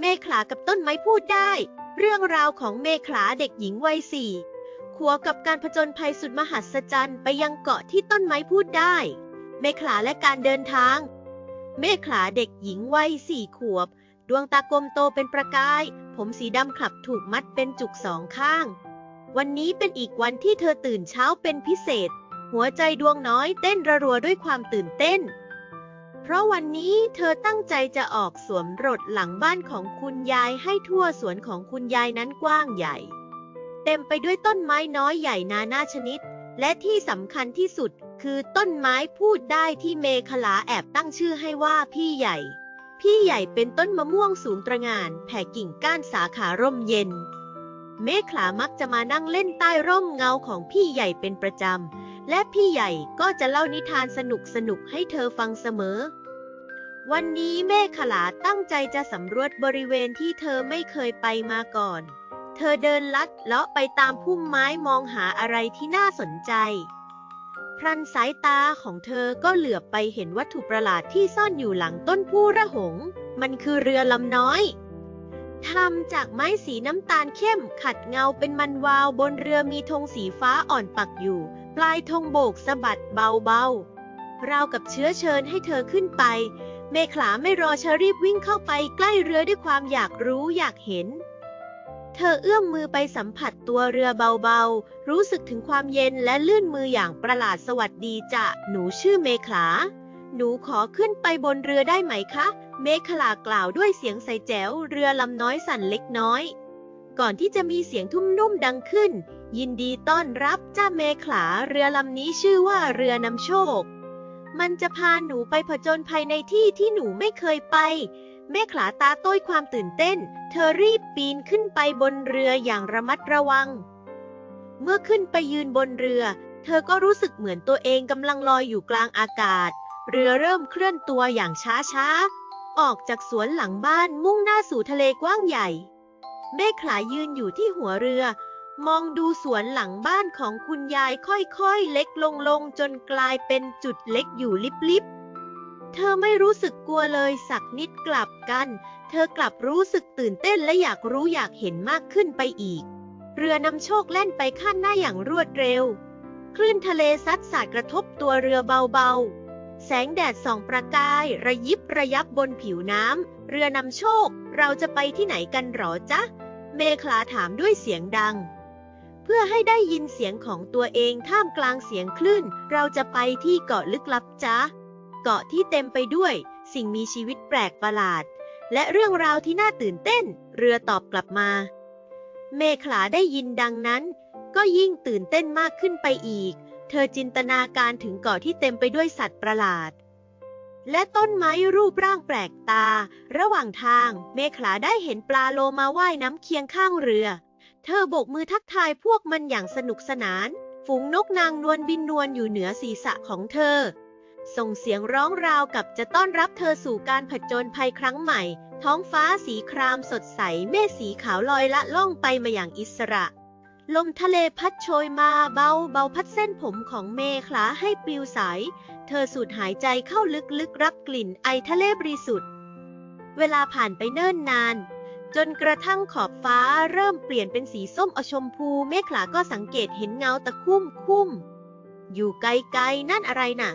เมขลากับต้นไม้พูดได้ เรื่องราวของเมขลาเด็กหญิงวัยสี่ขวบกับการผจญภัยสุดมหัศจรรย์ไปยังเกาะที่ต้นไม้พูดได้ เมขลาและการเดินทาง เมขลาเด็กหญิงวัยสี่ขวบ ดวงตากลมโตเป็นประกาย ผมสีดำขลับถูกมัดเป็นจุกสองข้าง วันนี้เป็นอีกวันที่เธอตื่นเช้าเป็นพิเศษ หัวใจดวงน้อยเต้นระรัวด้วยความตื่นเต้น เพราะวันนี้เธอตั้งใจจะออกสวมรถหลังบ้านของคุณยายให้ทั่วสวนของคุณยายนั้นกว้างใหญ่ เต็มไปด้วยต้นไม้น้อยใหญ่นานาชนิด และที่สำคัญที่สุดคือต้นไม้พูดได้ที่เมขลาแอบตั้งชื่อให้ว่าพี่ใหญ่ พี่ใหญ่เป็นต้นมะม่วงสูงตระงานแผ่กิ่งก้านสาขาร่มเย็น เมขลามักจะมานั่งเล่นใต้ร่มเงาของพี่ใหญ่เป็นประจำ และพี่ใหญ่ก็จะเล่านิทานสนุกสนุกๆให้เธอฟังเสมอ วันนี้เมฆขลาตั้งใจจะสำรวจบริเวณที่เธอไม่เคยไปมาก่อน เธอเดินลัดเลาะไปตามพุ่มไม้มองหาอะไรที่น่าสนใจพรันสายตาของเธอก็เหลือบไปเห็นวัตถุประหลาดที่ซ่อนอยู่หลังต้นผู้ระหง มันคือเรือลำน้อย ทำจากไม้สีน้ำตาลเข้ม ขัดเงาเป็นมันวาวบนเรือมีธงสีฟ้าอ่อนปักอยู่ ปลายธงโบกสะบัดเบาๆ ราวกับเชื้อเชิญให้เธอขึ้นไป เมขลาไม่รอชรีบวิ่งเข้าไปใกล้เรือด้วยความอยากรู้อยากเห็น เธอเอื้อมมือไปสัมผัสตัวเรือเบาๆ รู้สึกถึงความเย็นและลื่นมืออย่างประหลาดสวัสดีจ้ะหนูชื่อเมขลา หนูขอขึ้นไปบนเรือได้ไหมคะ เมขลากล่าวด้วยเสียงใสแจ๋ว เรือลำน้อยสั่นเล็กน้อย ก่อนที่จะมีเสียงทุ่มนุ่มดังขึ้น ยินดีต้อนรับจ้าเมขลา เรือลำนี้ชื่อว่าเรือนำโชค มันจะพาหนูไปผจญภัยในที่ที่หนูไม่เคยไป เมขลาตาต้อยความตื่นเต้น เธอรีบปีนขึ้นไปบนเรืออย่างระมัดระวัง เมื่อขึ้นไปยืนบนเรือ เธอก็รู้สึกเหมือนตัวเองกำลังลอยอยู่กลางอากาศ เรือเริ่มเคลื่อนตัวอย่างช้าๆ ออกจากสวนหลังบ้านมุ่งหน้าสู่ทะเลกว้างใหญ่ เมฆขลายืนอยู่ที่หัวเรือ มองดูสวนหลังบ้านของคุณยายค่อยๆ เล็กลงลงจนกลายเป็นจุดเล็กอยู่ลิบๆ เธอไม่รู้สึกกลัวเลยสักนิดกลับกัน เธอกลับรู้สึกตื่นเต้นและอยากรู้อยากเห็นมากขึ้นไปอีก เรือนำโชคแล่นไปข้างหน้าอย่างรวดเร็ว คลื่นทะเลซัดสาดกระทบตัวเรือเบาๆ แสงแดดส่องประกาย ระยิบระยับบนผิวน้ำ เรือนำโชค เราจะไปที่ไหนกันหรอจ๊ะ เมคลาถามด้วยเสียงดัง เพื่อให้ได้ยินเสียงของตัวเองท่ามกลางเสียงคลื่น เราจะไปที่เกาะลึกลับจ๊ะ เกาะที่เต็มไปด้วย สิ่งมีชีวิตแปลกประหลาด และเรื่องราวที่น่าตื่นเต้น เรือตอบกลับมา เมขลาได้ยินดังนั้น ก็ยิ่งตื่นเต้นมากขึ้นไปอีก เธอจินตนาการถึงเกาะที่เต็มไปด้วยสัตว์ประหลาด และต้นไม้รูปร่างแปลกตา ระหว่างทาง เมขลาได้เห็นปลาโลมาว่ายน้ำเคียงข้างเรือ เธอโบกมือทักทายพวกมันอย่างสนุกสนาน ฝูงนกนางนวลบินนวลอยู่เหนือศีรษะของเธอ ส่งเสียงร้องราวกับจะต้อนรับเธอสู่การผจญภัยครั้งใหม่ ท้องฟ้าสีครามสดใส เมฆสีขาวลอยละล่องไปมาอย่างอิสระ ลมทะเลพัดโชยมาเบาเบาพัดเส้นผมของเมฆลาให้ปลิวใสเธอสูดหายใจเข้าลึกๆรับกลิ่นไอทะเลบริสุทธิ์ เวลาผ่านไปเนิ่นนาน จนกระทั่งขอบฟ้าเริ่มเปลี่ยนเป็นสีส้มอชมพู เมฆลาก็สังเกตเห็นเงาตะคุ่มคุ้ม อยู่ไกลๆนั่นอะไรน่ะ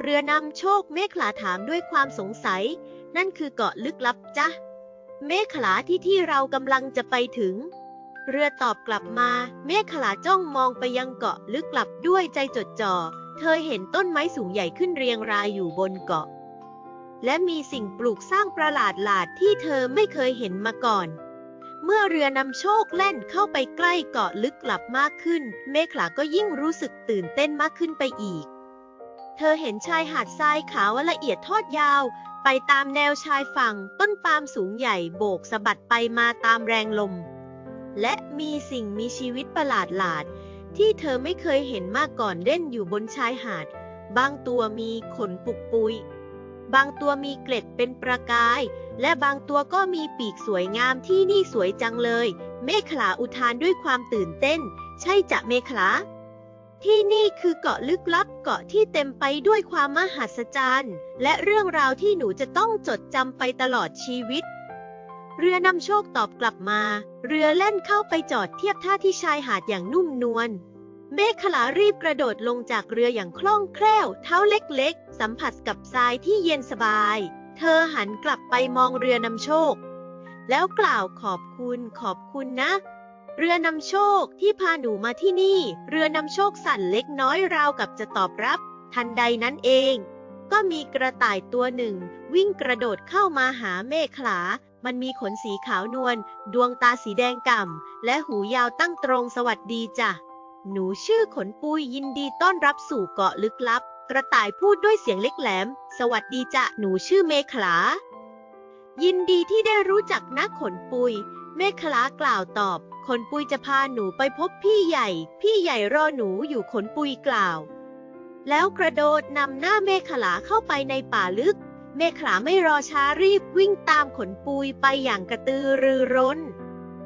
เรือนำโชคเมฆลาถามด้วยความสงสัย นั่นคือเกาะลึกลับจ้ะเมฆลาที่ที่เรากำลังจะไปถึง เรือตอบกลับมา เมฆขลาจ้องมองไปยังเกาะลึกลับด้วยใจจดจ่อ เธอเห็นต้นไม้สูงใหญ่ขึ้นเรียงรายอยู่บนเกาะ และมีสิ่งปลูกสร้างประหลาดหลาดที่เธอไม่เคยเห็นมาก่อน เมื่อเรือนำโชคแล่นเข้าไปใกล้เกาะลึกลับมากขึ้น เมฆลาก็ยิ่งรู้สึกตื่นเต้นมากขึ้นไปอีก เธอเห็นชายหาดทรายขาวละเอียดทอดยาว ไปตามแนวชายฝั่งต้นปาล์มสูงใหญ่โบกสะบัดไปมาตามแรงลม และมีสิ่งมีชีวิตประหลาดหลาด ที่เธอไม่เคยเห็นมาก่อนเล่นอยู่บนชายหาด บางตัวมีขนปุกปุย บางตัวมีเกล็ดเป็นประกาย และบางตัวก็มีปีกสวยงามที่นี่สวยจังเลย เมฆลาอุทานด้วยความตื่นเต้น ใช่จะเมฆลาที่นี่คือเกาะลึกลับเกาะที่เต็มไปด้วยความมหัศจรรย์ และเรื่องราวที่หนูจะต้องจดจำไปตลอดชีวิต เรือนำโชคตอบกลับมา เรือแล่นเข้าไปจอดเทียบท่าที่ชายหาดอย่างนุ่มนวล เมฆขลารีบกระโดดลงจากเรืออย่างคล่องแคล่ว เท้าเล็กๆ สัมผัสกับทรายที่เย็นสบาย เธอหันกลับไปมองเรือนำโชค แล้วกล่าวขอบคุณขอบคุณนะ เรือนำโชคที่พาหนูมาที่นี่ เรือนำโชคสั่นเล็กน้อยราวกับจะตอบรับ ทันใดนั้นเอง ก็มีกระต่ายตัวหนึ่ง วิ่งกระโดดเข้ามาหาเมฆขลา มันมีขนสีขาวนวล ดวงตาสีแดงก่ำ และหูยาวตั้งตรงสวัสดีจ้ะ หนูชื่อขนปุยยินดีต้อนรับสู่เกาะลึกลับ กระต่ายพูดด้วยเสียงเล็กแหลม สวัสดีจ้ะ หนูชื่อเมขลา ยินดีที่ได้รู้จักนะขนปุย เมฆขลากล่าวตอบ ขนปุยจะพาหนูไปพบพี่ใหญ่ พี่ใหญ่รอหนูอยู่ขนปุยกล่าว แล้วกระโดดนำหน้าเมฆขลาเข้าไปในป่าลึก เมฆขลาไม่รอช้ารีบวิ่งตามขนปุยไปอย่างกระตือรือร้น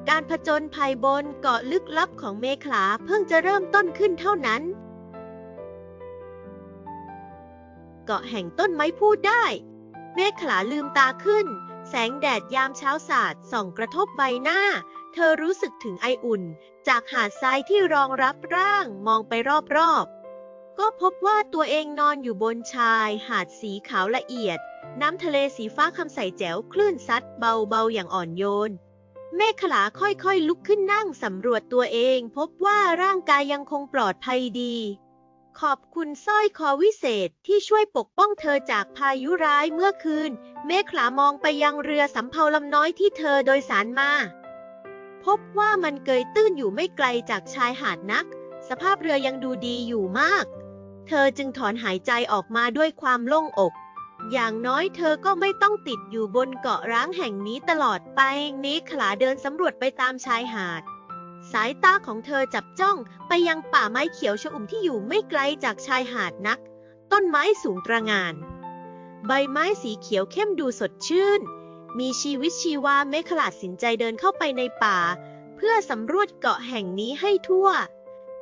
การผจญภัยบนเกาะลึกลับของเมขลาเพิ่งจะเริ่มต้นขึ้นเท่านั้น เกาะแห่งต้นไม้พูดได้ เมฆขลาลืมตาขึ้น แสงแดดยามเช้าสาดส่องกระทบใบหน้า เธอรู้สึกถึงไออุ่น จากหาดทรายที่รองรับร่างมองไปรอบๆ ก็พบว่าตัวเองนอนอยู่บนชายหาดสีขาวละเอียด น้ำทะเลสีฟ้าคำใสแจ๋วคลื่นซัดเบาๆอย่างอ่อนโยน เมฆขลาค่อยๆลุกขึ้นนั่งสำรวจตัวเอง พบว่าร่างกายยังคงปลอดภัยดี ขอบคุณสร้อยคอวิเศษที่ช่วยปกป้องเธอจากพายุร้ายเมื่อคืน เมฆขลามองไปยังเรือสำเภาลำน้อยที่เธอโดยสารมา พบว่ามันเกยตื้นอยู่ไม่ไกลจากชายหาดนัก สภาพเรือยังดูดีอยู่มาก เธอจึงถอนหายใจออกมาด้วยความโล่งอก อย่างน้อยเธอก็ไม่ต้องติดอยู่บนเกาะร้างแห่งนี้ตลอดไปเมฆขลาเดินสำรวจไปตามชายหาด สายตาของเธอจับจ้องไปยังป่าไม้เขียวชอุ่มที่อยู่ไม่ไกลจากชายหาดนัก ต้นไม้สูงตระหงาน ใบไม้สีเขียวเข้มดูสดชื่น มีชีวิตชีวาเมฆขลาดสินใจเดินเข้าไปในป่า เพื่อสำรวจเกาะแห่งนี้ให้ทั่ว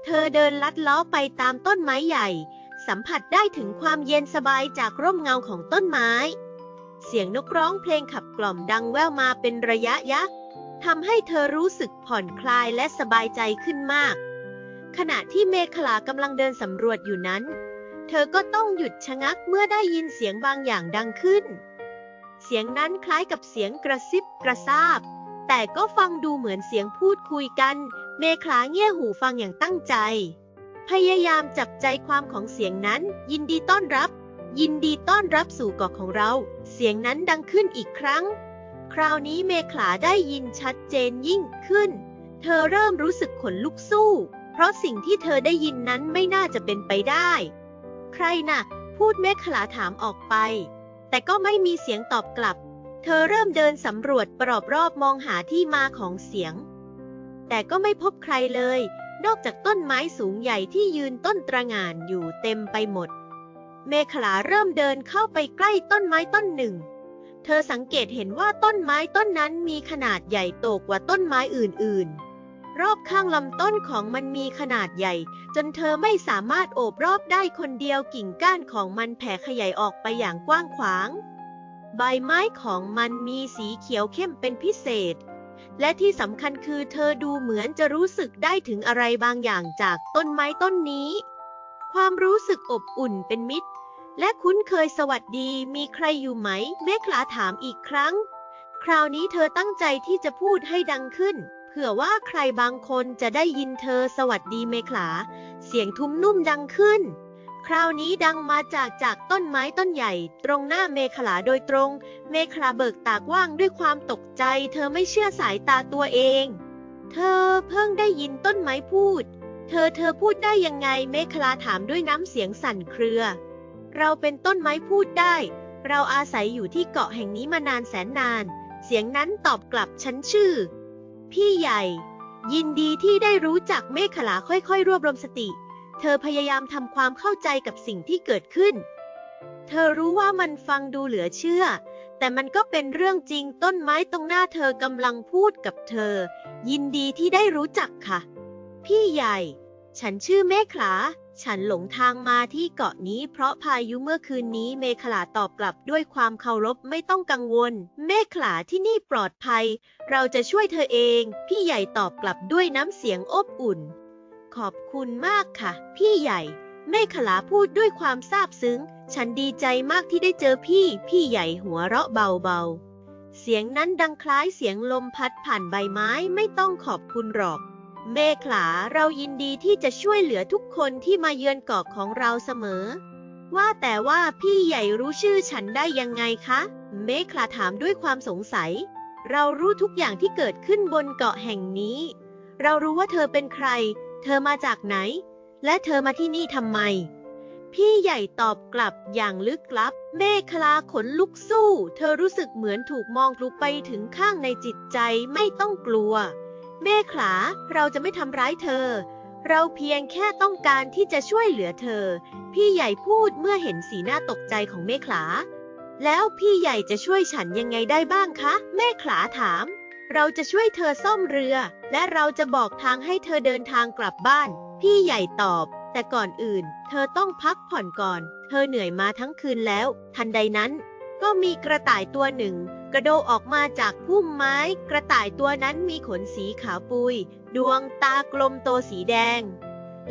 เธอเดินลัดล้อไปตามต้นไม้ใหญ่ สัมผัสได้ถึงความเย็นสบายจากร่มเงาของต้นไม้ เสียงนกร้องเพลงขับกล่อมดังแว่วมาเป็นระยะยักทำให้เธอรู้สึกผ่อนคลายและสบายใจขึ้นมาก ขณะที่เมฆลากำลังเดินสำรวจอยู่นั้น เธอก็ต้องหยุดชะงักเมื่อได้ยินเสียงบางอย่างดังขึ้น เสียงนั้นคล้ายกับเสียงกระซิบกระซาบ แต่ก็ฟังดูเหมือนเสียงพูดคุยกัน เมฆาเงี่ยหูฟังอย่างตั้งใจ พยายามจับใจความของเสียงนั้น ยินดีต้อนรับ ยินดีต้อนรับสู่เกาะของเรา เสียงนั้นดังขึ้นอีกครั้ง คราวนี้เมขาได้ยินชัดเจนยิ่งขึ้น เธอเริ่มรู้สึกขนลุกสู้ เพราะสิ่งที่เธอได้ยินนั้นไม่น่าจะเป็นไปได้ ใครน่ะ พูดเมขลาถามออกไป แต่ก็ไม่มีเสียงตอบกลับ เธอเริ่มเดินสำรวจปรอบรอบมองหาที่มาของเสียง แต่ก็ไม่พบใครเลย นอกจากต้นไม้สูงใหญ่ที่ยืนต้นตระหง่านอยู่เต็มไปหมด เมขลาเริ่มเดินเข้าไปใกล้ต้นไม้ต้นหนึ่ง เธอสังเกตเห็นว่าต้นไม้ต้นนั้นมีขนาดใหญ่โตกว่าต้นไม้อื่นๆ รอบข้างลำต้นของมันมีขนาดใหญ่ จนเธอไม่สามารถโอบรอบได้คนเดียวกิ่งก้านของมันแผ่ขยายออกไปอย่างกว้างขวาง ใบไม้ของมันมีสีเขียวเข้มเป็นพิเศษ และที่สำคัญคือเธอดูเหมือนจะรู้สึกได้ถึงอะไรบางอย่างจากต้นไม้ต้นนี้ ความรู้สึกอบอุ่นเป็นมิตร และคุ้นเคยสวัสดีมีใครอยู่ไหม เมฆลาถามอีกครั้ง คราวนี้เธอตั้งใจที่จะพูดให้ดังขึ้น เผื่อว่าใครบางคนจะได้ยินเธอสวัสดีเมฆลา เสียงทุ้มนุ่มดังขึ้น ราวนี้ดังมาจากจากต้นไม้ต้นใหญ่ ตรงหน้าเมฆลาโดยตรง เมฆลาเบิกตากว่างด้วยความตกใจ เธอไม่เชื่อสายตาตัวเอง เธอเพิ่งได้ยินต้นไม้พูด เธอเธอพูดได้ยังไงเมฆลาถามด้วยน้ำเสียงสั่นเครือ เราเป็นต้นไม้พูดได้ เราอาศัยอยู่ที่เกาะแห่งนี้มานานแสนนาน เสียงนั้นตอบกลับฉันชื่อ พี่ใหญ่ ยินดีที่ได้รู้จักเมฆลาค่อยๆ รวบรวมสติ เธอพยายามทำความเข้าใจกับสิ่งที่เกิดขึ้น เธอรู้ว่ามันฟังดูเหลือเชื่อ แต่มันก็เป็นเรื่องจริงต้นไม้ตรงหน้าเธอกำลังพูดกับเธอ ยินดีที่ได้รู้จักค่ะ พี่ใหญ่ ฉันชื่อเมฆลาฉันหลงทางมาที่เกาะนี้เพราะพายุเมื่อคืนนี้เมขลาตอบกลับด้วยความเคารพไม่ต้องกังวล เมขลาที่นี่ปลอดภัย เราจะช่วยเธอเอง พี่ใหญ่ตอบกลับด้วยน้ำเสียงอบอุ่น ขอบคุณมากค่ะ พี่ใหญ่เมขลาพูดด้วยความซาบซึ้ง ฉันดีใจมากที่ได้เจอพี่ พี่ใหญ่หัวเราะเบาๆ เสียงนั้นดังคล้ายเสียงลมพัดผ่านใบไม้ไม่ต้องขอบคุณหรอก เมขลาเรายินดีที่จะช่วยเหลือทุกคนที่มาเยือนเกาะของเราเสมอ ว่าแต่ว่าพี่ใหญ่รู้ชื่อฉันได้ยังไงคะ เมขลาถามด้วยความสงสัย เรารู้ทุกอย่างที่เกิดขึ้นบนเกาะแห่งนี้ เรารู้ว่าเธอเป็นใคร เธอมาจากไหน และเธอมาที่นี่ทำไม พี่ใหญ่ตอบกลับอย่างลึกลับ เมฆลาขนลุกสู้ เธอรู้สึกเหมือนถูกมองลุกไปถึงข้างในจิตใจไม่ต้องกลัว เมขลาเราจะไม่ทำร้ายเธอ เราเพียงแค่ต้องการที่จะช่วยเหลือเธอ พี่ใหญ่พูดเมื่อเห็นสีหน้าตกใจของเมขลาแล้วพี่ใหญ่จะช่วยฉันยังไงได้บ้างคะ เมขลาถาม เราจะช่วยเธอซ่อมเรือ และเราจะบอกทางให้เธอเดินทางกลับบ้าน พี่ใหญ่ตอบ แต่ก่อนอื่น เธอต้องพักผ่อนก่อน เธอเหนื่อยมาทั้งคืนแล้ว ทันใดนั้น ก็มีกระต่ายตัวหนึ่ง กระโดดออกมาจากพุ่มไม้ กระต่ายตัวนั้นมีขนสีขาวปุย ดวงตากลมโตสีแดง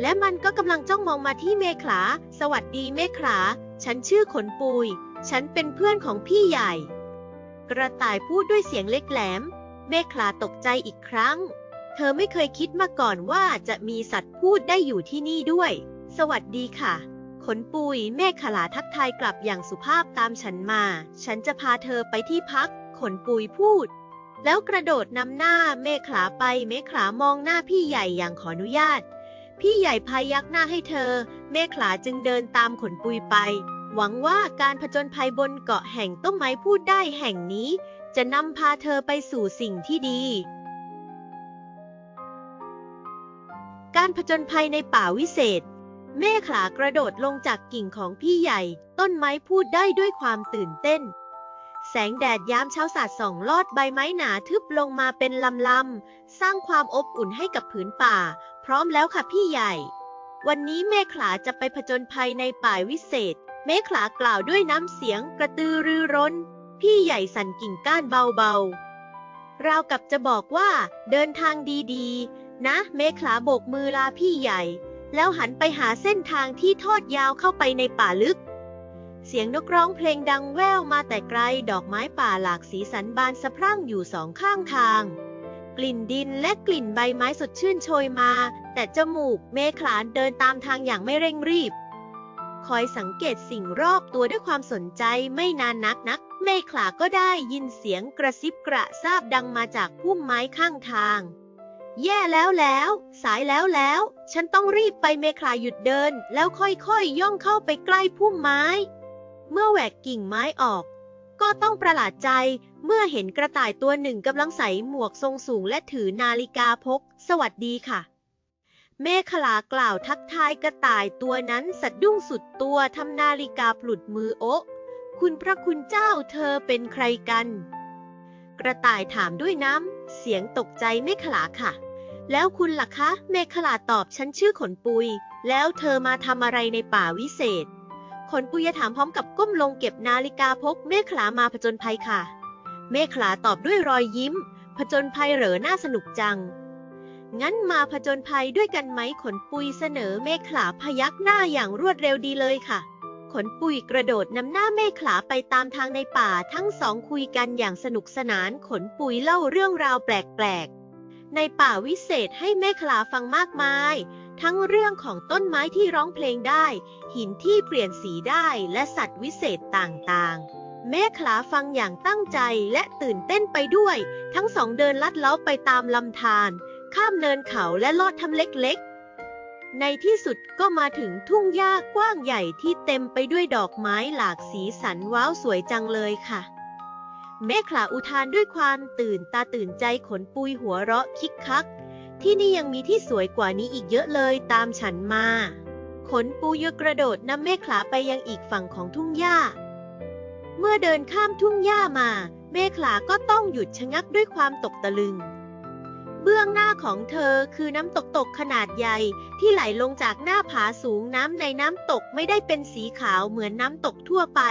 และมันก็กำลังจ้องมองมาที่เมขลาสวัสดีเมขลาฉันชื่อขนปุย ฉันเป็นเพื่อนของพี่ใหญ่ กระต่ายพูดด้วยเสียงเล็กแหลม เมขลาตกใจอีกครั้ง เธอไม่เคยคิดมาก่อนว่าจะมีสัตว์พูดได้อยู่ที่นี่ด้วย สวัสดีค่ะ ขนปุยเมฆขลาทักทายกลับอย่างสุภาพตามฉันมา ฉันจะพาเธอไปที่พัก ขนปุยพูด แล้วกระโดดนำหน้าเมฆขลาไป เมฆขลามองหน้าพี่ใหญ่อย่างขออนุญาต พี่ใหญ่พายักหน้าให้เธอ เมฆขลาจึงเดินตามขนปุยไป หวังว่าการผจญภัยบนเกาะแห่งต้นไม้พูดได้แห่งนี้ จะนำพาเธอไปสู่สิ่งที่ดี การผจญภัยในป่าวิเศษ เมฆขลากระโดดลงจากกิ่งของพี่ใหญ่ ต้นไม้พูดได้ด้วยความตื่นเต้น แสงแดดยามเช้าสาดส่องลอดใบไม้หนาทึบลงมาเป็นลำลำๆสร้างความอบอุ่นให้กับผืนป่า พร้อมแล้วค่ะพี่ใหญ่ วันนี้เมฆขลาจะไปผจญภัยในป่าวิเศษ เมฆขลากล่าวด้วยน้ำเสียงกระตือรือร้น พี่ใหญ่สั่นกิ่งก้านเบาๆ ราวกับจะบอกว่าเดินทางดีๆ นะ เมฆขลาโบกมือลาพี่ใหญ่ แล้วหันไปหาเส้นทางที่ทอดยาวเข้าไปในป่าลึก เสียงนกร้องเพลงดังแว่วมาแต่ไกล ดอกไม้ป่าหลากสีสันบานสะพรั่งอยู่สองข้างทาง กลิ่นดินและกลิ่นใบไม้สดชื่นโชยมา แต่จมูกเมฆขลาเดินตามทางอย่างไม่เร่งรีบ คอยสังเกตสิ่งรอบตัวด้วยความสนใจไม่นานนักนัก เมฆขลาก็ได้ยินเสียงกระซิบกระซาบดังมาจากพุ่มไม้ข้างทาง แย่แล้วแล้ว สายแล้วแล้ว ฉันต้องรีบไปเมฆลาหยุดเดิน แล้วค่อยๆย่องเข้าไปใกล้พุ่มไม้ เมื่อแหวกกิ่งไม้ออก ก็ต้องประหลาดใจเมื่อเห็นกระต่ายตัวหนึ่งกำลังใส่หมวกทรงสูงและถือนาฬิกาพก สวัสดีค่ะ เมฆลากล่าวทักทายกระต่ายตัวนั้นสะดุ้งสุดตัวทำนาฬิกาปลุดมือโอะ คุณพระคุณเจ้าเธอเป็นใครกัน กระต่ายถามด้วยน้ำ เสียงตกใจเมฆลาค่ะ แล้วคุณล่ะคะ เมฆลาตอบฉันชื่อขนปุย แล้วเธอมาทำอะไรในป่าวิเศษ ขนปุยถามพร้อมกับก้มลงเก็บนาฬิกาพกเมฆลามาผจญภัยค่ะ เมฆลาตอบด้วยรอยยิ้ม ผจญภัยเหรอน่าสนุกจัง งั้นมาผจญภัยด้วยกันไหมขนปุยเสนอเมฆลาพยักหน้าอย่างรวดเร็วดีเลยค่ะ ขนปุยกระโดดนำหน้าเมฆลาไปตามทางในป่าทั้งสองคุยกันอย่างสนุกสนานขนปุยเล่าเรื่องราวแปลกๆ ในป่าวิเศษให้เมฆลาฟังมากมาย ทั้งเรื่องของต้นไม้ที่ร้องเพลงได้ หินที่เปลี่ยนสีได้และสัตว์วิเศษต่างๆเมฆลาฟังอย่างตั้งใจและตื่นเต้นไปด้วย ทั้งสองเดินลัดเล้าไปตามลำธารข้ามเนินเขาและลอดทำเล็กๆ ในที่สุดก็มาถึงทุ่งหญ้ากว้างใหญ่ที่เต็มไปด้วยดอกไม้หลากสีสันว้าวสวยจังเลยค่ะเมฆลาอุทานด้วยความตื่นตาตื่นใจขนปุยหัวเราะคิกคัก ที่นี่ยังมีที่สวยกว่านี้อีกเยอะเลยตามฉันมา ขนปูยกระโดดนำเมฆลาไปยังอีกฝั่งของทุ่งหญ้า เมื่อเดินข้ามทุ่งหญ้ามา เมฆลาก็ต้องหยุดชะงักด้วยความตกตะลึง เบื้องหน้าของเธอคือน้ำตกตกขนาดใหญ่ที่ไหลลงจากหน้าผาสูงน้ำในน้ำตกไม่ได้เป็นสีขาวเหมือนน้ำตกทั่วไป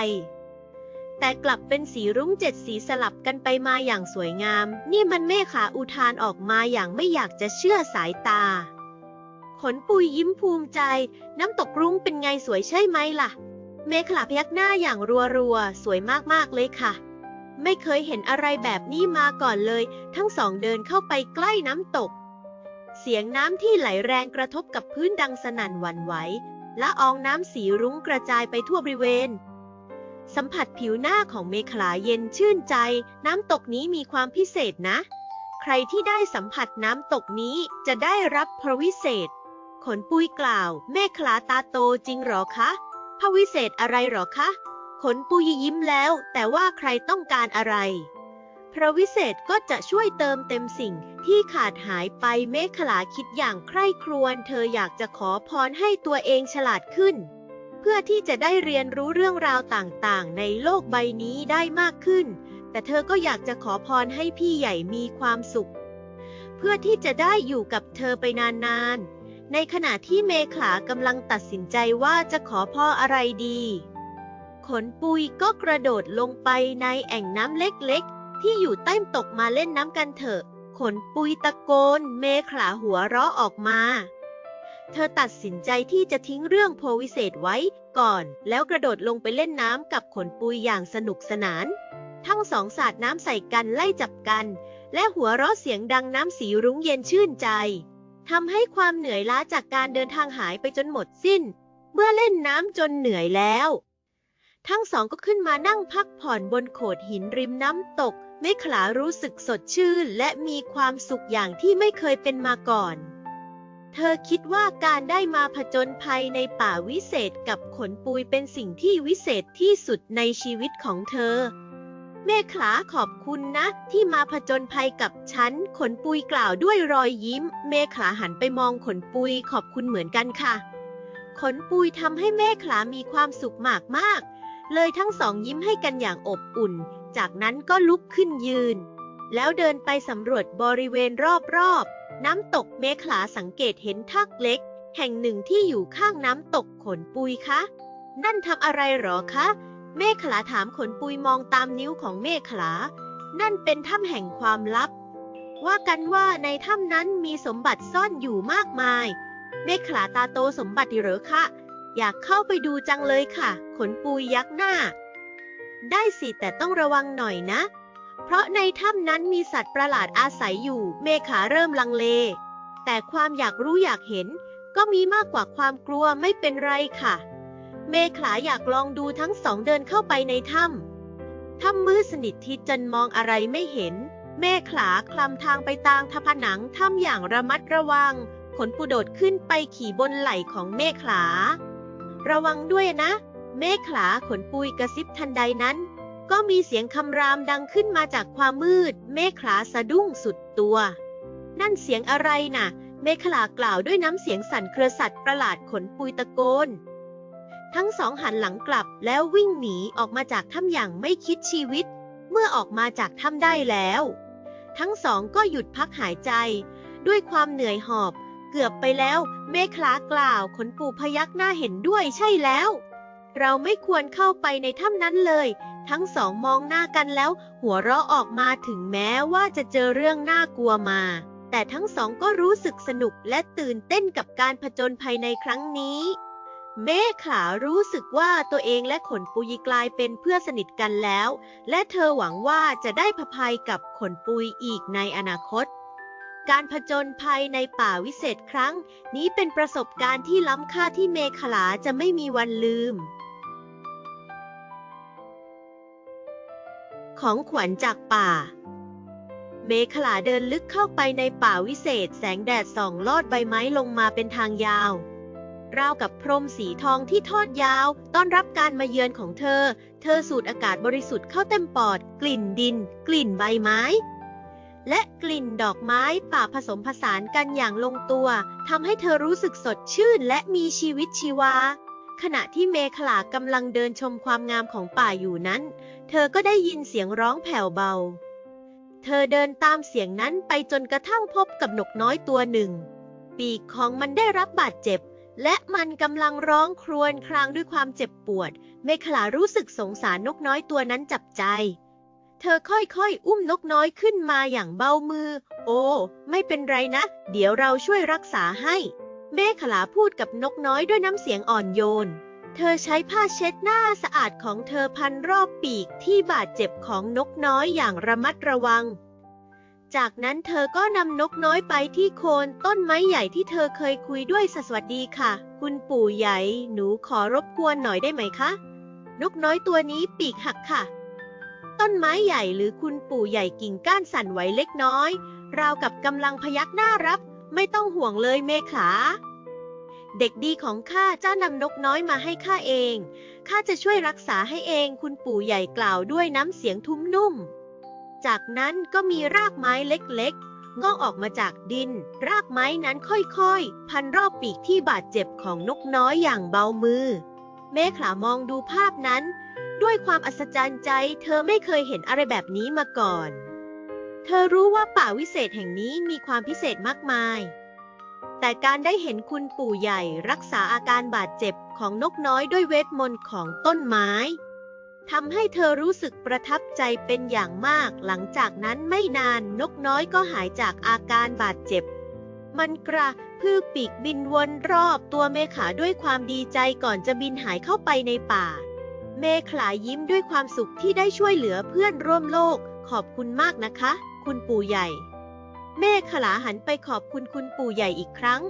แต่กลับเป็นสีรุ้งเจ็ดสีสลับกันไปมาอย่างสวยงาม นี่มันเมฆาอุทานออกมาอย่างไม่อยากจะเชื่อสายตา ขนปุยยิ้มภูมิใจ น้ำตกรุ้งเป็นไงสวยใช่ไหมล่ะ เมขาพยักหน้าอย่างรัวๆ สวยมากๆเลยค่ะ ไม่เคยเห็นอะไรแบบนี้มาก่อนเลย ทั้งสองเดินเข้าไปใกล้น้ำตก เสียงน้ำที่ไหลแรงกระทบกับพื้นดังสนั่นหวั่นไหวละอองน้ำสีรุ้งกระจายไปทั่วบริเวณ สัมผัสผิวหน้าของเมขลาเย็นชื่นใจ น้ำตกนี้มีความพิเศษนะ ใครที่ได้สัมผัสน้ำตกนี้จะได้รับพระวิเศษ ขนปุยกล่าวแม่ขลาตาโตจริงหรอคะพระวิเศษอะไรหรอคะ ขนปุยยิ้มแล้ว แต่ว่าใครต้องการอะไร พระวิเศษก็จะช่วยเติมเต็มสิ่งที่ขาดหายไปเมขลาคิดอย่างใคร่ครวญเธออยากจะขอพรให้ตัวเองฉลาดขึ้น เพื่อที่จะได้เรียนรู้เรื่องราวต่างๆ ในโลกใบนี้ได้มากขึ้น แต่เธอก็อยากจะขอพรให้พี่ใหญ่มีความสุข เพื่อที่จะได้อยู่กับเธอไปนานๆในขณะที่เมขลากำลังตัดสินใจว่าจะขอพ่ออะไรดี ขนปุยก็กระโดดลงไปในแอ่งน้ำเล็กๆ ที่อยู่ใต้ตกมาเล่นน้ำกันเถอะ ขนปุยตะโกน เมขลาหัวเราะออกมา เธอตัดสินใจที่จะทิ้งเรื่องโพวิเศษไว้ก่อน แล้วกระโดดลงไปเล่นน้ำกับขนปุยอย่างสนุกสนาน ทั้งสองสาดน้ำใส่กันไล่จับกัน และหัวเราะเสียงดังน้ำสีรุ้งเย็นชื่นใจทำให้ความเหนื่อยล้าจากการเดินทางหายไปจนหมดสิ้น เมื่อเล่นน้ำจนเหนื่อยแล้ว ทั้งสองก็ขึ้นมานั่งพักผ่อนบนโขดหินริมน้ำตกไม่ขลารู้สึกสดชื่นและมีความสุขอย่างที่ไม่เคยเป็นมาก่อน เธอคิดว่าการได้มาผจญภัยในป่าวิเศษกับขนปุยเป็นสิ่งที่วิเศษที่สุดในชีวิตของเธอ เมขลาขอบคุณนะ ที่มาผจญภัยกับฉัน ขนปุยกล่าวด้วยรอยยิ้ม เมขลาหันไปมองขนปุยขอบคุณเหมือนกันค่ะ ขนปุยทำให้เมขลามีความสุขมากมากๆ เลยทั้งสองยิ้มให้กันอย่างอบอุ่น จากนั้นก็ลุกขึ้นยืน แล้วเดินไปสำรวจบริเวณรอบๆ น้ำตกเมขลาสังเกตเห็นทักเล็ก แห่งหนึ่งที่อยู่ข้างน้ำตกขนปุยคะ นั่นทำอะไรหรอคะ เมฆขลาถามขนปุยมองตามนิ้วของเมฆขลา นั่นเป็นถ้ำแห่งความลับ ว่ากันว่าในถ้ำนั้นมีสมบัติซ่อนอยู่มากมาย เมฆขลาตาโตสมบัติหรอคะ อยากเข้าไปดูจังเลยค่ะ ขนปุยยักหน้า ได้สิแต่ต้องระวังหน่อยนะ เพราะในถ้ำนั้นมีสัตว์ประหลาดอาศัยอยู่ เมขาเริ่มลังเล แต่ความอยากรู้อยากเห็น ก็มีมากกว่าความกลัวไม่เป็นไรค่ะ เมขาอยากลองดูทั้งสองเดินเข้าไปในถ้ำถ้ำมืดสนิทที่จนมองอะไรไม่เห็น เมขาคลำทางไปตามทผนังถ้ำอย่างระมัดระวัง ขนปูโดดขึ้นไปขี่บนไหล่ของเมขา ระวังด้วยนะ เมฆขลาขนปุยกระซิบทันใดนั้น ก็มีเสียงคำรามดังขึ้นมาจากความมืด เมฆขลาสะดุ้งสุดตัว นั่นเสียงอะไรน่ะ เมฆขลากล่าวด้วยน้ำเสียงสั่นเครือสัตว์ประหลาดขนปุยตะโกน ทั้งสองหันหลังกลับแล้ววิ่งหนีออกมาจากถ้ำอย่างไม่คิดชีวิต เมื่อออกมาจากถ้ำได้แล้ว ทั้งสองก็หยุดพักหายใจ ด้วยความเหนื่อยหอบ เกือบไปแล้ว เมฆลากล่าวขนปู่พยักหน้าเห็นด้วยใช่แล้ว เราไม่ควรเข้าไปในถ้ำนั้นเลย ทั้งสองมองหน้ากันแล้ว หัวเราะออกมาถึงแม้ว่าจะเจอเรื่องน่ากลัวมา แต่ทั้งสองก็รู้สึกสนุกและตื่นเต้นกับการผจญภัยในครั้งนี้ เมฆขารู้สึกว่าตัวเองและขนปุยกลายเป็นเพื่อนสนิทกันแล้ว และเธอหวังว่าจะได้ผภัยกับขนปุยอีกในอนาคต การผจญภัยในป่าวิเศษครั้ง นี้เป็นประสบการณ์ที่ล้ำค่าที่เมขลาจะไม่มีวันลืม ของขวัญจากป่า เมขลาเดินลึกเข้าไปในป่าวิเศษแสงแดดส่องลอดใบไม้ลงมาเป็นทางยาว ราวกับพรมสีทองที่ทอดยาว ต้อนรับการมาเยือนของเธอ เธอสูดอากาศบริสุทธิ์เข้าเต็มปอด กลิ่นดิน กลิ่นใบไม้ และกลิ่นดอกไม้ป่าผสมผสานกันอย่างลงตัวทำให้เธอรู้สึกสดชื่นและมีชีวิตชีวา ขณะที่เมขลากำลังเดินชมความงามของป่าอยู่นั้น เธอก็ได้ยินเสียงร้องแผ่วเบา เธอเดินตามเสียงนั้นไปจนกระทั่งพบกับนกน้อยตัวหนึ่ง ปีกของมันได้รับบาดเจ็บ และมันกำลังร้องครวญครางด้วยความเจ็บปวด เมขลารู้สึกสงสารนกน้อยตัวนั้นจับใจ เธอค่อยๆ อุ้มนกน้อยขึ้นมาอย่างเบามือ โอ้ ไม่เป็นไรนะ เดี๋ยวเราช่วยรักษาให้ เมขลาพูดกับนกน้อยด้วยน้ำเสียงอ่อนโยน เธอใช้ผ้าเช็ดหน้าสะอาดของเธอพันรอบปีกที่บาดเจ็บของนกน้อยอย่างระมัดระวัง จากนั้นเธอก็นำนกน้อยไปที่โคนต้นไม้ใหญ่ที่เธอเคยคุยด้วยสวัสดีค่ะ คุณปู่ใหญ่ หนูขอรบกวนหน่อยได้ไหมคะ นกน้อยตัวนี้ปีกหักค่ะ ต้นไม้ใหญ่หรือคุณปู่ใหญ่กิ่งก้านสั่นไหวเล็กน้อย ราวกับกำลังพยักหน้ารับ ไม่ต้องห่วงเลยเมขา เด็กดีของข้าเจ้านำนกน้อยมาให้ข้าเอง ข้าจะช่วยรักษาให้เองคุณปู่ใหญ่กล่าวด้วยน้ำเสียงทุ้มนุ่ม จากนั้นก็มีรากไม้เล็กๆงอกออกมาจากดิน รากไม้นั้นค่อยๆ พันรอบปีกที่บาดเจ็บของนกน้อยอย่างเบามือ เมขามองดูภาพนั้น ด้วยความอัศจรรย์ใจ เธอไม่เคยเห็นอะไรแบบนี้มาก่อน เธอรู้ว่าป่าวิเศษแห่งนี้มีความพิเศษมากมาย แต่การได้เห็นคุณปู่ใหญ่รักษาอาการบาดเจ็บของนกน้อยด้วยเวทมนต์ของต้นไม้ทำให้เธอรู้สึกประทับใจเป็นอย่างมาก หลังจากนั้นไม่นานนกน้อยก็หายจากอาการบาดเจ็บ มันกระพือปีกบินวนรอบตัวเมขาด้วยความดีใจก่อนจะบินหายเข้าไปในป่า เมขลายยิ้มด้วยความสุขที่ได้ช่วยเหลือเพื่อนร่วมโลก ขอบคุณมากนะคะ คุณปู่ใหญ่ เมขลาหันไปขอบคุณคุณปู่ใหญ่อีกครั้ง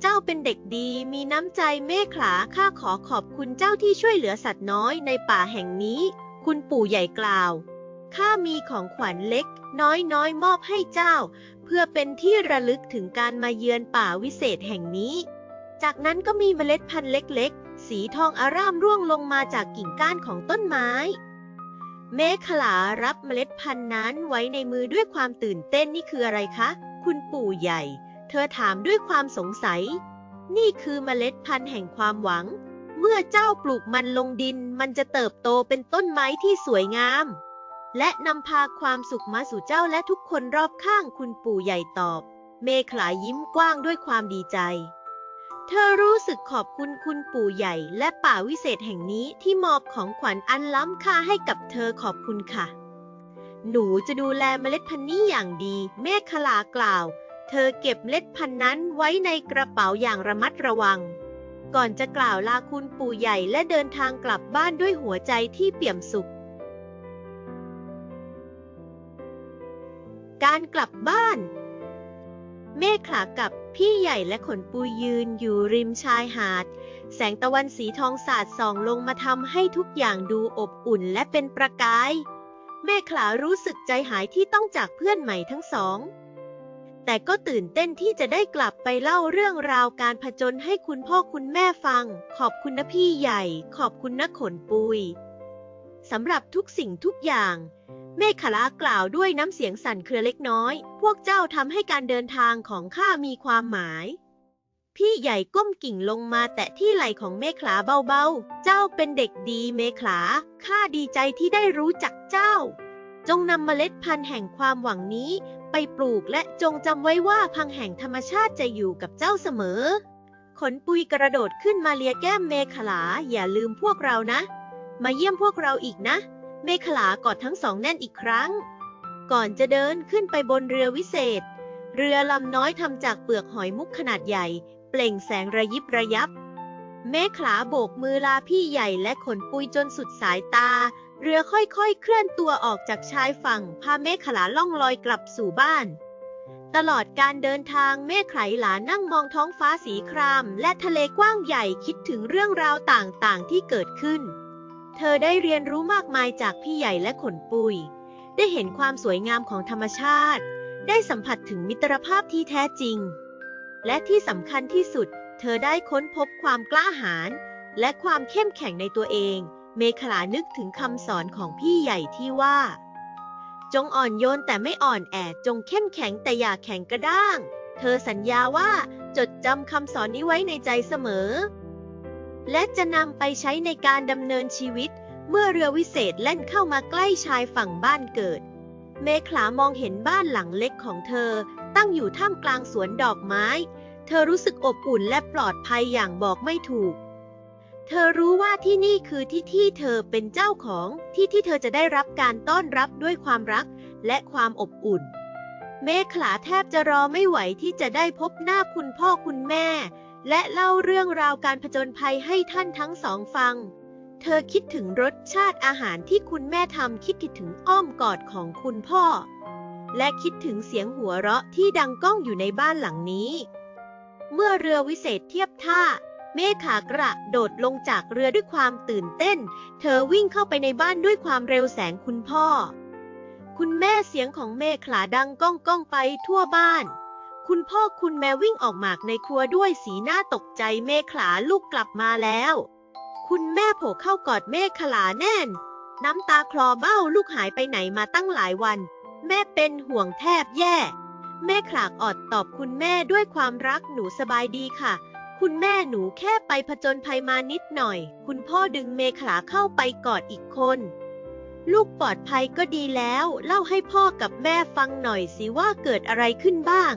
เจ้าเป็นเด็กดีมีน้ำใจเมขลาข้าขอขอบคุณเจ้าที่ช่วยเหลือสัตว์น้อยในป่าแห่งนี้ คุณปู่ใหญ่กล่าวข้ามีของขวัญเล็ก น้อยน้อยมอบให้เจ้า เพื่อเป็นที่ระลึกถึงการมาเยือนป่าวิเศษแห่งนี้ จากนั้นก็มีเมล็ดพันธุ์เล็ก สีทองอารามร่วงลงมาจากกิ่งก้านของต้นไม้ เมขลารับเมล็ดพันธุ์นั้นไว้ในมือด้วยความตื่นเต้นนี่คืออะไรคะ คุณปู่ใหญ่ เธอถามด้วยความสงสัย นี่คือเมล็ดพันธุ์แห่งความหวัง เมื่อเจ้าปลูกมันลงดิน มันจะเติบโตเป็นต้นไม้ที่สวยงาม และนำพาความสุขมาสู่เจ้าและทุกคนรอบข้างคุณปู่ใหญ่ตอบ เมขลายิ้มกว้างด้วยความดีใจ เธอรู้สึกขอบคุณคุณปู่ใหญ่และป่าวิเศษแห่งนี้ที่มอบของขวัญอันล้ำค่าให้กับเธอขอบคุณค่ะ หนูจะดูแลเมล็ดพันธุ์นี้อย่างดีเมฆขลากล่าว เธอเก็บเมล็ดพันธุ์นั้นไว้ในกระเป๋าอย่างระมัดระวัง ก่อนจะกล่าวลาคุณปู่ใหญ่และเดินทางกลับบ้านด้วยหัวใจที่เปี่ยมสุข การกลับบ้าน เมฆขลากับ พี่ใหญ่และขนปุยยืนอยู่ริมชายหาด แสงตะวันสีทองสาดส่องลงมาทำให้ทุกอย่างดูอบอุ่นและเป็นประกายเมฆขลารู้สึกใจหายที่ต้องจากเพื่อนใหม่ทั้งสอง แต่ก็ตื่นเต้นที่จะได้กลับไปเล่าเรื่องราวการผจญให้คุณพ่อคุณแม่ฟัง ขอบคุณนะพี่ใหญ่ ขอบคุณนะขนปุยสำหรับทุกสิ่งทุกอย่าง เมฆขลากล่าวด้วยน้ำเสียงสั่นเครือเล็กน้อย พวกเจ้าทำให้การเดินทางของข้ามีความหมาย พี่ใหญ่ก้มกิ่งลงมาแตะที่ไหล่ของเมฆขลาเบาๆ เจ้าเป็นเด็กดีเมฆขลา ข้าดีใจที่ได้รู้จักเจ้า จงนำเมล็ดพันธุ์แห่งความหวังนี้ ไปปลูกและจงจำไว้ว่าพังแห่งธรรมชาติจะอยู่กับเจ้าเสมอ ขนปุยกระโดดขึ้นมาเลียแก้มเมฆขลา อย่าลืมพวกเรานะ มาเยี่ยมพวกเราอีกนะ เมฆขลากอดทั้งสองแน่นอีกครั้ง ก่อนจะเดินขึ้นไปบนเรือวิเศษ เรือลำน้อยทำจากเปลือกหอยมุกขนาดใหญ่ เปล่งแสงระยิบระยับ เมฆขลาโบกมือลาพี่ใหญ่และขนปุยจนสุดสายตา เรือค่อยๆ เคลื่อนตัวออกจากชายฝั่ง พาเมฆขลาล่องลอยกลับสู่บ้าน ตลอดการเดินทางเมฆไขหลานั่งมองท้องฟ้าสีคราม และทะเลกว้างใหญ่คิดถึงเรื่องราวต่างๆที่เกิดขึ้น เธอได้เรียนรู้มากมายจากพี่ใหญ่และขนปุย ได้เห็นความสวยงามของธรรมชาติ ได้สัมผัสถึงมิตรภาพที่แท้จริง และที่สำคัญที่สุด เธอได้ค้นพบความกล้าหาญและความเข้มแข็งในตัวเอง เมขลานึกถึงคำสอนของพี่ใหญ่ที่ว่า จงอ่อนโยนแต่ไม่อ่อนแอ จงเข้มแข็งแต่อย่าแข็งกระด้าง เธอสัญญาว่าจดจำคำสอนนี้ไว้ในใจเสมอ และจะนำไปใช้ในการดำเนินชีวิต เมื่อเรือวิเศษแล่นเข้ามาใกล้ชายฝั่งบ้านเกิด เมขลามองเห็นบ้านหลังเล็กของเธอ ตั้งอยู่ท่ามกลางสวนดอกไม้ เธอรู้สึกอบอุ่นและปลอดภัยอย่างบอกไม่ถูก เธอรู้ว่าที่นี่คือที่ที่เธอเป็นเจ้าของที่ที่เธอจะได้รับการต้อนรับด้วยความรักและความอบอุ่น เมขลาแทบจะรอไม่ไหวที่จะได้พบหน้าคุณพ่อคุณแม่ และเล่าเรื่องราวการผจญภัยให้ท่านทั้งสองฟัง เธอคิดถึงรสชาติอาหารที่คุณแม่ทำคิดถึงอ้อมกอดของคุณพ่อ และคิดถึงเสียงหัวเราะที่ดังก้องอยู่ในบ้านหลังนี้ เมื่อเรือวิเศษเทียบท่า เมขากระโดดลงจากเรือด้วยความตื่นเต้น เธอวิ่งเข้าไปในบ้านด้วยความเร็วแสงคุณพ่อ คุณแม่เสียงของเมขลาดังก้องก้องไปทั่วบ้าน คุณพ่อคุณแม่วิ่งออกมากในครัวด้วยสีหน้าตกใจเมขลาลูกกลับมาแล้ว คุณแม่โผล่เข้ากอดเมขลาแน่น น้ำตาคลอเบ้าลูกหายไปไหนมาตั้งหลายวัน แม่เป็นห่วงแทบแย่ แม่ขลากอดตอบคุณแม่ด้วยความรักหนูสบายดีค่ะ คุณแม่หนูแค่ไปผจญภัยมานิดหน่อย คุณพ่อดึงเมขลาเข้าไปกอดอีกคนลูกปลอดภัยก็ดีแล้ว เล่าให้พ่อกับแม่ฟังหน่อยสิว่าเกิดอะไรขึ้นบ้าง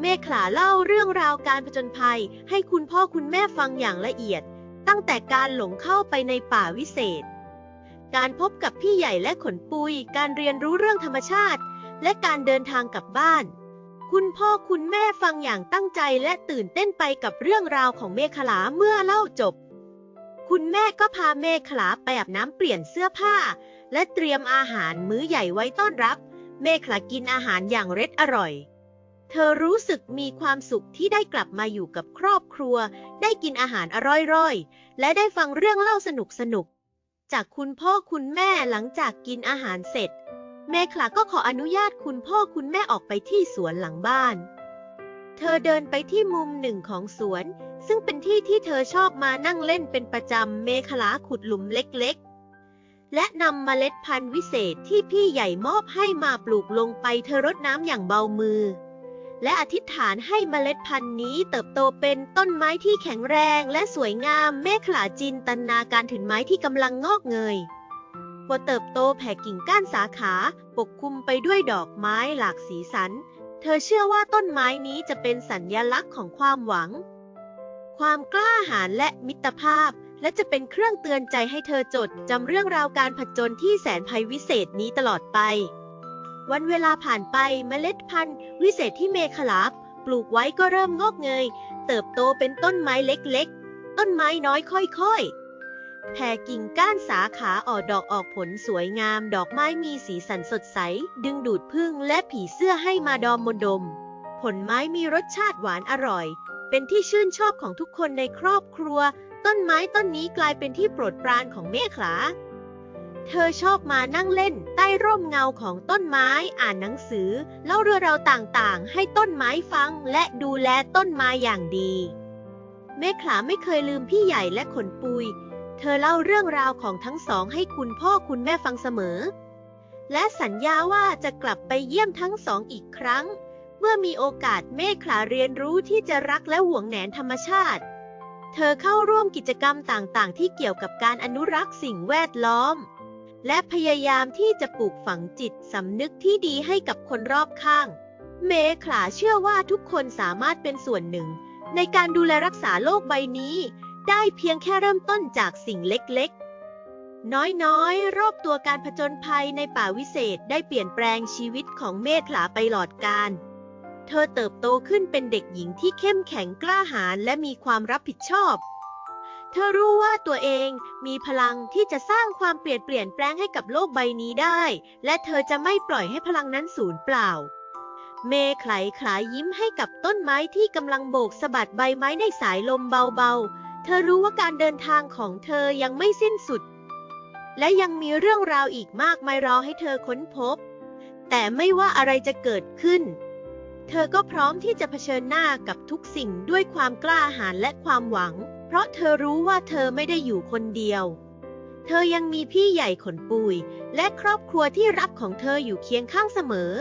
เมขลาเล่าเรื่องราวการผจญภัย ให้คุณพ่อคุณแม่ฟังอย่างละเอียด ตั้งแต่การหลงเข้าไปในป่าวิเศษ การพบกับพี่ใหญ่และขนปุย การเรียนรู้เรื่องธรรมชาติ และการเดินทางกลับบ้าน คุณพ่อคุณแม่ฟังอย่างตั้งใจและตื่นเต้นไปกับเรื่องราวของเมขลาเมื่อเล่าจบ คุณแม่ก็พาเมขลาไปอาบน้ำเปลี่ยนเสื้อผ้า และเตรียมอาหารมื้อใหญ่ไว้ต้อนรับ เมขลากินอาหารอย่างเร็ดอร่อย เธอรู้สึกมีความสุขที่ได้กลับมาอยู่กับครอบครัว ได้กินอาหารอร่อยๆ และได้ฟังเรื่องเล่าสนุกๆจากคุณพ่อคุณแม่หลังจากกินอาหารเสร็จ เมขลาก็ขออนุญาตคุณพ่อคุณแม่ออกไปที่สวนหลังบ้าน เธอเดินไปที่มุมหนึ่งของสวน ซึ่งเป็นที่ที่เธอชอบมานั่งเล่นเป็นประจำเมขลาขุดหลุมเล็กๆ และนำเมล็ดพันธุ์วิเศษที่พี่ใหญ่มอบให้มาปลูกลงไปเธอรดน้ำอย่างเบามือ และอธิษฐานให้เมล็ดพันธุ์นี้เติบโตเป็นต้นไม้ที่แข็งแรงและสวยงามเมขลาจินตนาการถึงไม้ที่กำลังงอกเงยพอเติบโตแผ่กิ่งก้านสาขาปกคลุมไปด้วยดอกไม้หลากสีสัน เธอเชื่อว่าต้นไม้นี้จะเป็นสัญญลักษณ์ของความหวัง ความกล้าหาญและมิตรภาพ และจะเป็นเครื่องเตือนใจให้เธอจดจำเรื่องราวการผจญที่แสนภัยวิเศษนี้ตลอดไป วันเวลาผ่านไปเมล็ดพันธุ์ วิเศษที่เมขลาปลูกไว้ก็เริ่มงอกเงย เติบโตเป็นต้นไม้เล็กๆ ต้นไม้น้อยค่อยๆแผ่กิ่งก้านสาขาออกดอกออกผลสวยงาม ดอกไม้มีสีสันสดใส ดึงดูดพึ่งและผีเสื้อให้มาดอมมนดม ผลไม้มีรสชาติหวานอร่อย เป็นที่ชื่นชอบของทุกคนในครอบครัว ต้นไม้ต้นนี้กลายเป็นที่โปรดปรานของเมขลา เธอชอบมานั่งเล่นใต้ร่มเงาของต้นไม้อ่านหนังสือเล่าเรื่องราวต่างๆ ให้ต้นไม้ฟังและดูแลต้นไม้อย่างดี เมขลาไม่เคยลืมพี่ใหญ่และขนปุย เธอเล่าเรื่องราวของทั้งสองให้คุณพ่อคุณแม่ฟังเสมอ และสัญญาว่าจะกลับไปเยี่ยมทั้งสองอีกครั้ง เมื่อมีโอกาสเมขลาเรียนรู้ที่จะรักและหวงแหนธรรมชาติ เธอเข้าร่วมกิจกรรมต่างๆ ที่เกี่ยวกับการอนุรักษ์สิ่งแวดล้อม และพยายามที่จะปลูกฝังจิตสำนึกที่ดีให้กับคนรอบข้าง เมขลาเชื่อว่าทุกคนสามารถเป็นส่วนหนึ่ง ในการดูแลรักษาโลกใบนี้ ได้เพียงแค่เริ่มต้นจากสิ่งเล็กๆ น้อยๆ รอบตัวการผจญภัยในป่าวิเศษได้เปลี่ยนแปลงชีวิตของเมขลาไปหลอดกาลเธอเติบโตขึ้นเป็นเด็กหญิงที่เข้มแข็งกล้าหาญและมีความรับผิดชอบ เธอรู้ว่าตัวเองมีพลังที่จะสร้างความเปลี่ยนเปลี่ยนแปลงให้กับโลกใบนี้ได้ และเธอจะไม่ปล่อยให้พลังนั้นสูญเปล่า เมย์ไขลขลายยิ้มให้กับต้นไม้ที่กำลังโบกสะบัดใบไม้ในสายลมเบาๆ เธอรู้ว่าการเดินทางของเธอยังไม่สิ้นสุด และยังมีเรื่องราวอีกมากมายรอให้เธอค้นพบ แต่ไม่ว่าอะไรจะเกิดขึ้น เธอก็พร้อมที่จะเผชิญหน้ากับทุกสิ่งด้วยความกล้าหาญและความหวัง เพราะเธอรู้ว่าเธอไม่ได้อยู่คนเดียว เธอยังมีพี่ใหญ่ขนปุย และครอบครัวที่รักของเธออยู่เคียงข้างเสมอ